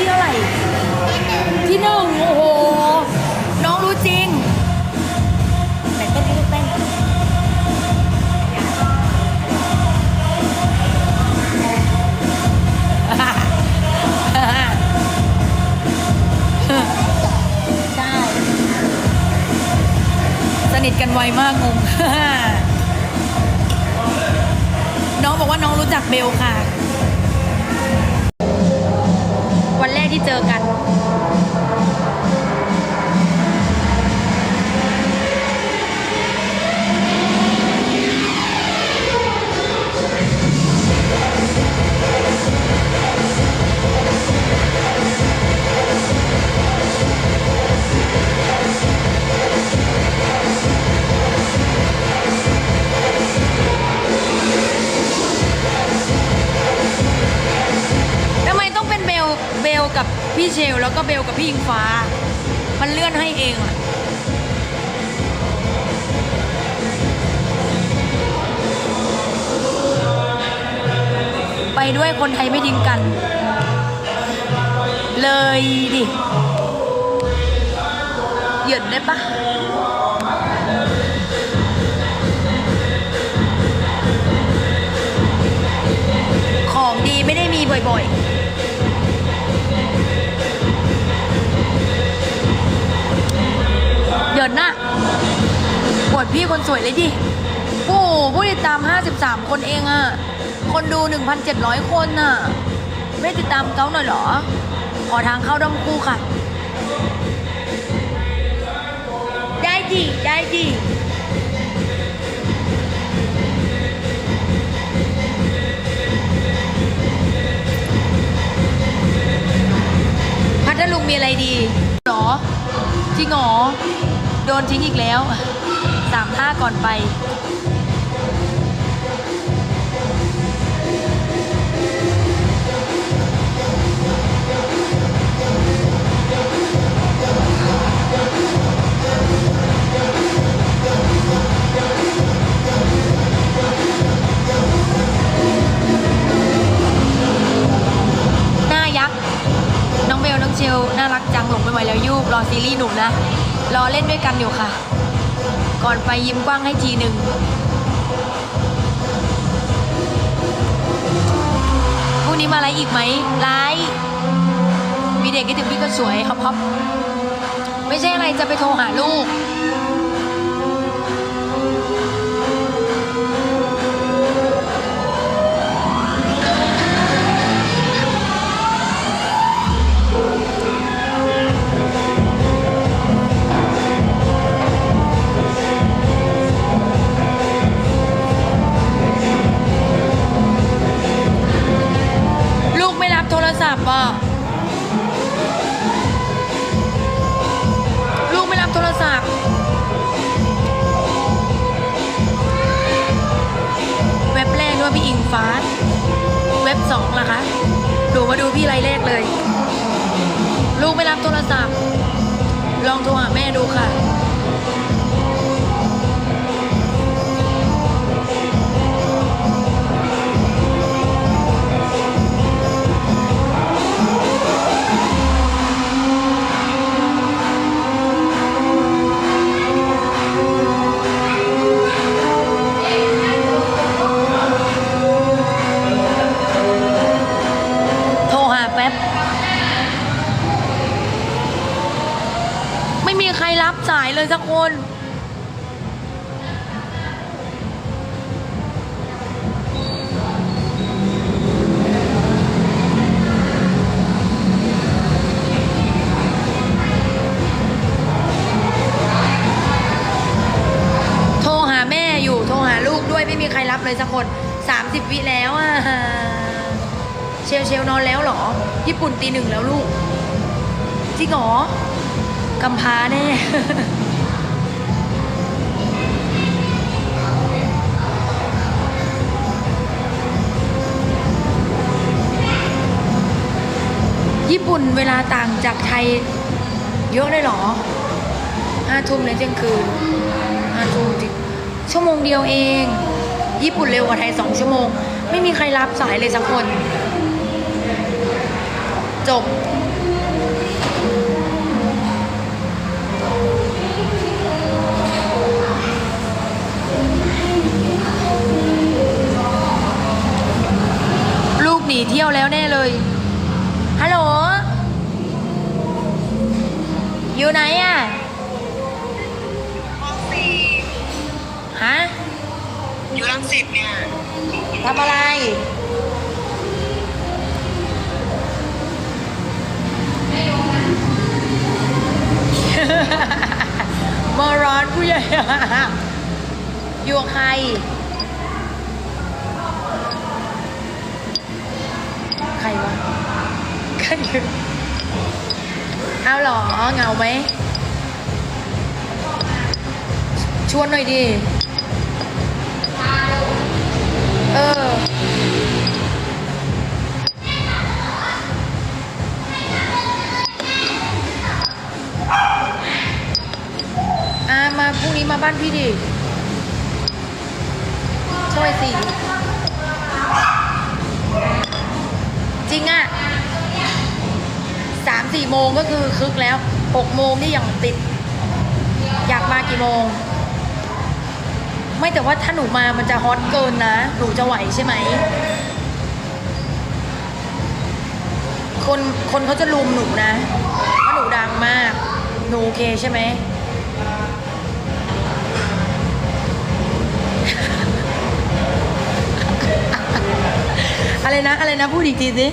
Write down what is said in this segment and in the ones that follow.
ที่เท่าไหร่ ที่หนึ่งโอ้โห น้องรู้จริง แต่เต้นให้ลูกเต้นใช่ สนิทกันไวมากงง น้องบอกว่าน้องรู้จักเบลค่ะ วัน พี่เชลแล้วก็เบลกับพี่อิงฟ้า มันเลื่อนให้เองอะไปด้วยคนไทยไม่ทิ้งกัน เลยดิเหยินได้ปะของดีไม่ได้มีบ่อยๆ พี่คนสวยเลยดิโอ้ผู้ติดตาม 53 คนเองอะคนดู 1,700 คนน่ะ ไม่ติดตามเขาหน่อยเหรอ ขอทางเข้าด้อมคู่ค่ะ ได้ดิได้ดิพัทลุงมีอะไรดีหรอ จริงหรอ โดนทิ้งอีกแล้ว สามท่าก่อนไปน้ายักษ์น้องเบลน้องเชลน่ารักจังหลงไปไหวแล้วยูบรอซีรีส์หนุ่มนะ รอเล่นด้วยกันอยู่ค่ะ ก่อนไปยิ้มกว้างให้ทีหนึ่งพรุ่งนี้มาไลฟ์อีกไหมไลฟ์มีเด็กคิดถึงพี่ก็สวยฮอปฮอปไม่ใช่อะไรจะไปโทรหาลูก ฟ้าเว็บสองล่ะคะดูมาดูพี่ไรายแรกเลย ลูกไม่รับโทรศัพท์ ลองโทรหาแม่ดูค่ะ เลยสักคนโทรหาแม่อยู่โทรหาลูกด้วยไม่มีใครรับเลยสักคน 30 วิแล้วอะ เชลเชลนอนแล้วเหรอ ญี่ปุ่นตีหนึ่งแล้วลูก จริงหรอกำพาแน่ ญี่ปุ่นเวลาต่างจากไทยเยอะเลยหรอห้าทุ่มเลยเที่ยงคืนห้าทุ่มชั่วโมงเดียวเอง ญี่ปุ่นเร็วกว่าไทยสองชั่วโมง ไม่มีใครรับสายเลยสักคน จบลูกหนีเที่ยวแล้วแน่เลย ฮัลโหล อยู่ไหนอะห้องสี่ฮะ อยู่รังสิตเนี่ยทำอะไร มาร้อนผู้ใหญ่ อยู่กับใคร ใครวะ ใครอยู่เอาเหรอเงาไหมชวนหน่อยดิ งนี่ยังติด อยากมากี่โมง ไม่แต่ว่าถ้าหนูมามันจะฮอตเกินนะ หนูจะไหวใช่ไหม คนคนเขาจะลุมหนูนะว่าหนูดังมาก หนูโอเคใช่ไหมอะไรนะ อะไรนะ พูดอีกทีสิ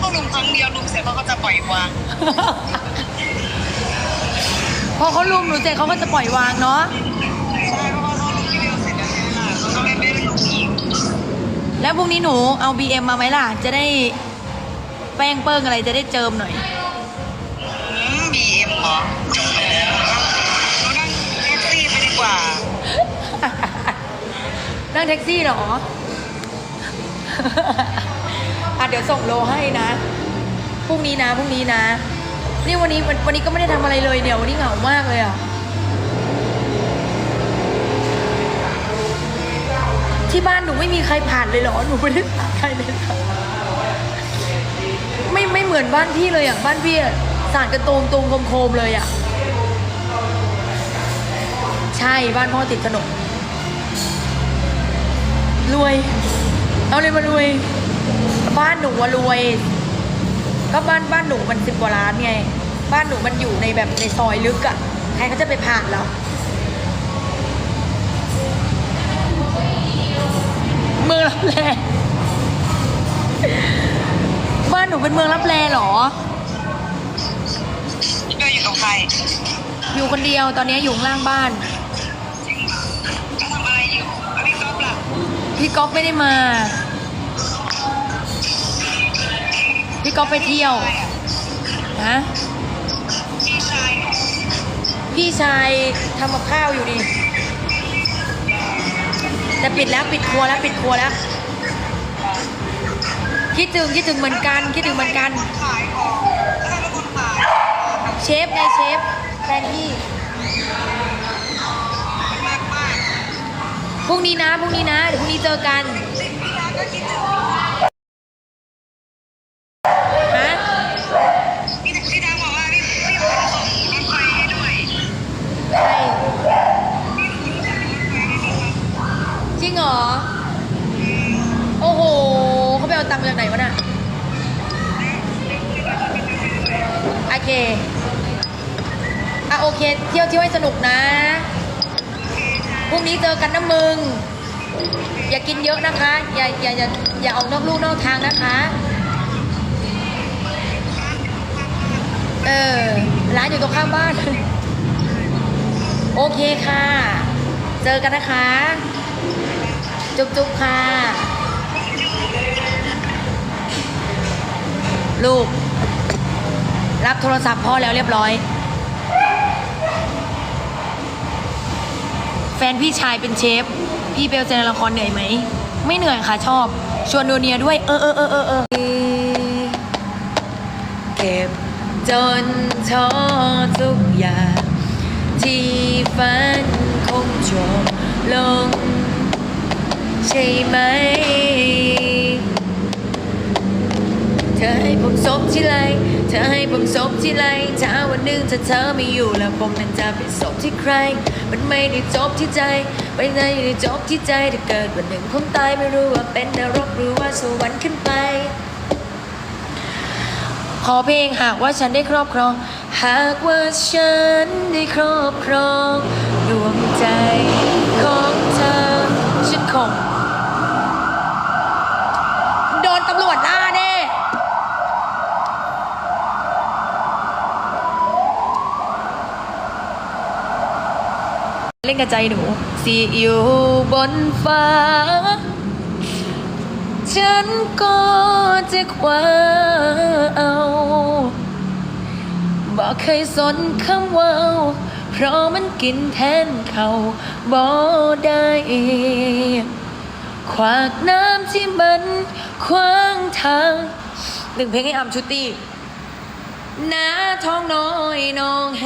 เขาลุมเขาก็ลุมครั้งเดียวลุมเสร็จเขาก็จะปล่อยวาง พอเขาลุมหนูเสร็จเขาก็จะปล่อยวางเนาะใช่เพราะว่าเขาลุมทีเดียวเสร็จแล้วเนี่ยค่ะเขาก็ไม่ไม่ได้ลุมอีกแล้วพรุ่งนี้หนูเอา BM มาไหมล่ะ จะได้แป้งเปิ้งอะไรจะได้เจิมหน่อย บีเอ็มเหรอเรานั่งแท็กซี่ไปดีกว่า นั่งแท็กซี่เหรอ อะเดี๋ยวส่งโลให้นะพรุ่งนี้นะพรุ่งนี้นะ นี่วันนี้วันนี้ก็ไม่ได้ทำอะไรเลยเนี่ยวันนี้เหงามากเลยอะที่บ้านหนูไม่มีใครผ่านเลยเหรอ หนูไม่ได้ผ่านใครเลยไม่ไม่เหมือนบ้านพี่เลยอะ บ้านพี่สาดกระตูมตูมโคมๆเลยอะ ใช่บ้านพ่อติดถนนรวย เอาเลยมารวย บ้านหนูว่ารวย ก็บ้านบ้านหนูมันสิบกว่าล้านไง บ้านหนูมันอยู่ในแบบในซอยลึกอะ่ะ ใครเขาจะไปผ่านแล้วเมืองรับแลบ้านหนูเป็นเมืองรับแลเหรอเธออยู่กับใคร อยู่คนเดียวตอนนี้อยู่ข้างล่างบ้านทำอะไรอยู่แล้วพี่ก๊อฟล่ะพี่ก๊อฟไม่ได้มา พี่ก๊อฟไปเที่ยวใครอะพี่ชายพี่ชายทำกับข้าวอยู่ดิแต่ปิดแล้วปิดครัวแล้วปิดครัวแล้วคิดถึงคิดถึงเหมือนกันคิดถึงเหมือนกัน เชฟไงเชฟแฟนพี่มากมากพรุ่งนี้นะพรุ่งนี้นะเดี๋ยวพรุ่งนี้เจอกัน ตังค์มาจากไหนวะน่ะโอเคอะโอเค เที่ยวเที่ยวให้สนุกนะพรุ่งนี้เจอกันนะมึง อย่ากินเยอะนะคะ อย่าอย่าอย่าอย่าออกนอกลู่นอกทางนะคะ เออ ร้านอยู่ตรงข้ามบ้าน โอเคค่ะ เจอกันนะคะ จุ๊บจุ๊บค่ะ ลูก รับโทรศัพท์พ่อแล้วเรียบร้อย แฟนพี่ชายเป็นเชฟ พี่เบลเจนละครเหนื่อยไหม ไม่เหนื่อยค่ะชอบ ชวนโดเนียด้วย เออเออเออเออเออเก็บจนท้อทุกอย่าง ที่ฝันคงจบลง ใช่ไหม ธอให้ผมซบที่ไรเธอให้ผมซบที่ไรถ้าวันหนึ่งถ้าเธอไม่อยู่แล้วผมนั้นจะไปซบที่ใคร มันไม่ได้จบที่ใจไปในจบที่ใจถ้าเกิดวันหนึ่งผมตายไม่รู้ว่าเป็นนรกหรือว่าสวรรค์ขึ้นไป ขอเพลงหากว่าฉันได้ครอบครอง หากว่าฉันได้ครอบครองดวงใจของเธอฉันคงโดนตำรวจล่าแน่ เล่นกับใจหนูสีอยู่บนฟ้า ฉันก็จะคว้าเอาบอกเคยสนคำว่าเพราะมันกินแทนเขาบ่ได้ขวากน้ำที่มันขวางทางหนึ่งเพลงให้อัมชุติหน้าท้องน้อยน้องแห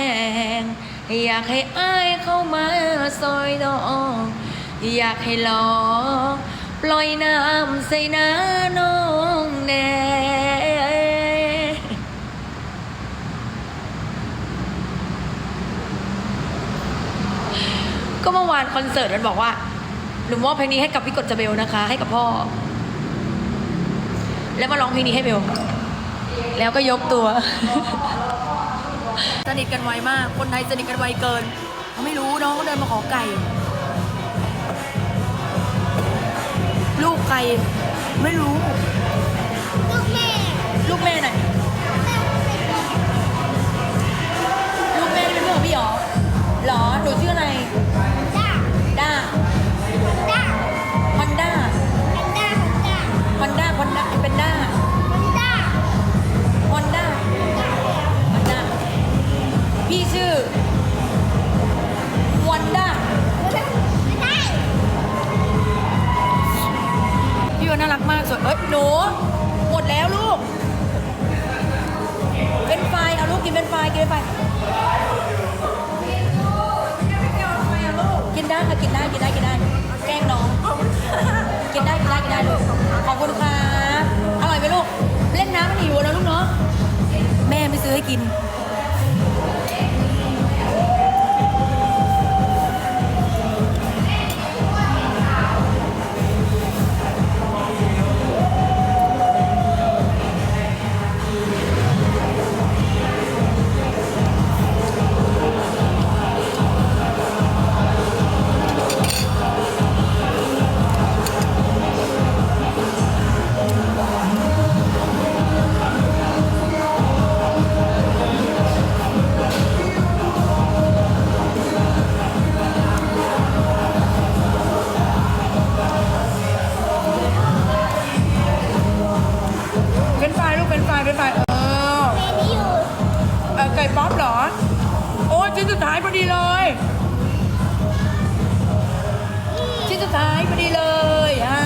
ง อยากให้อ้ายเข้ามาซอยน้องอยากให้ลอปล่อยน้ำใส่น้าน้องแน่ก็เมื่อวานคอนเสิร์ตมันบอกว่าหนูมอบเพลงนี้ให้กับพี่กดจเบลนะคะ ให้กับพ่อ แล้วมาร้องเพลงนี้ให้เบลแล้วก็ยกตัว สนิทกันไวมาก คนไทยสนิทกันไวเกินเขาไม่รู้น้องก็เดินมาขอไก่ ลูกใครไม่รู้ ลูกแม่ ลูกแม่ไหน กินเป็นไฟรายกินได้ค่ะกินได้กินได้กินได้ แกล้งน้อง กินได้กินได้กินได้ลูกขอบคุณครับอร่อยไหมลูก เล่นน้ำมันหิวแล้วลูกเนาะแม่ไม่ซื้อให้กิน เอ่ป๊อปเหรอ โอ้ชิ้นสุดท้ายพอดีเลยชิ้นสุดท้ายพอดีเลยอ่า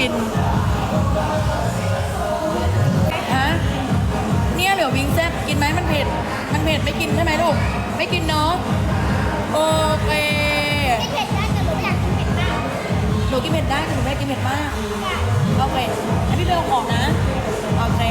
ก่ที่พี่กินฮะเนี่ยเหลือวิงแซ่บกินไหมมันเผ็ด มันเผ็ดไม่กินใช่ไหมลูก ไม่กินเนาะโอเคไม่เผ็ดได้แต่หนูอยากกินเผ็ดมากหนูกินเผ็ดได้แต่หนูไม่กินเผ็ดมากโอเคให้พี่เบลขอนะ โอเค